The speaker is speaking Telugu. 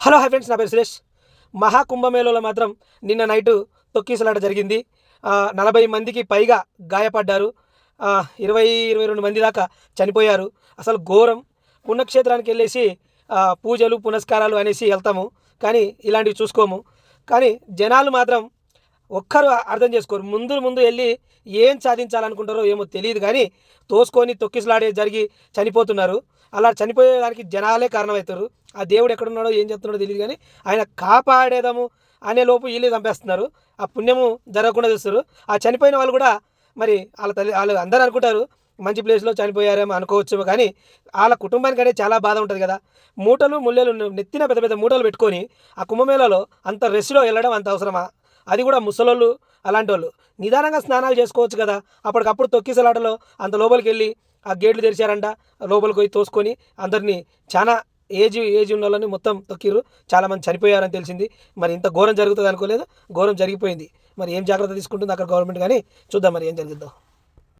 హలో హై ఫ్రెండ్స్ నా పేరు సురేష్. మహాకుంభమేళలో మాత్రం నిన్న నైటు తొక్కిసలాట జరిగింది. నలభై మందికి పైగా గాయపడ్డారు. ఇరవై ఇరవై రెండు మంది దాకా చనిపోయారు. అసలు ఘోరం. పుణ్యక్షేత్రానికి వెళ్ళేసి పూజలు పునస్కారాలు అనేసి వెళ్తాము. కానీ ఇలాంటివి చూసుకోము. కానీ జనాలు మాత్రం ఒక్కరు అర్థం చేసుకోరు. ముందు ముందు వెళ్ళి ఏం సాధించాలనుకుంటారో ఏమో తెలియదు కానీ తోసుకొని తొక్కిసలాడే జరిగి చనిపోతున్నారు. అలా చనిపోయేదానికి జనాలే కారణమవుతారు. ఆ దేవుడు ఎక్కడున్నాడో ఏం చెప్తున్నాడో తెలియదు కానీ ఆయన కాపాడేదాము అనే లోపు వీళ్ళే చంపేస్తున్నారు. ఆ పుణ్యము జరగకుండా చూస్తారు ఆ చనిపోయిన వాళ్ళు కూడా మరి వాళ్ళ తల్లి వాళ్ళు అందరూ అనుకుంటారు మంచి ప్లేస్లో చనిపోయారేమో అనుకోవచ్చు కానీ వాళ్ళ కుటుంబానికి అనేది చాలా బాధ ఉంటుంది కదా. మూటలు ముళ్ళలు నెత్తిన పెద్ద పెద్ద మూటలు పెట్టుకొని ఆ కుంభమేళలో అంత రెస్ట్లో వెళ్ళడం అంత అవసరమా? అది కూడా ముసలోళ్ళు అలాంటి వాళ్ళు నిదానంగా స్నానాలు చేసుకోవచ్చు కదా. అప్పటికప్పుడు తొక్కిసలాటలో అంత లోపలికి వెళ్ళి ఆ గేట్లు తెరిచారంట. లోపలికి పోయి తోసుకొని అందరినీ చాలా ఏజ్ ఏజ్ ఉన్న వాళ్ళని మొత్తం తొక్కిర్రు. చాలామంది చనిపోయారని తెలిసింది. మరి ఇంత ఘోరం జరుగుతుంది అనుకోలేదు ఘోరం జరిగిపోయింది. మరి ఏం జాగ్రత్త తీసుకుంటుంది అక్కడ గవర్నమెంట్? కానీ చూద్దాం మరి ఏం జరుగుతుందో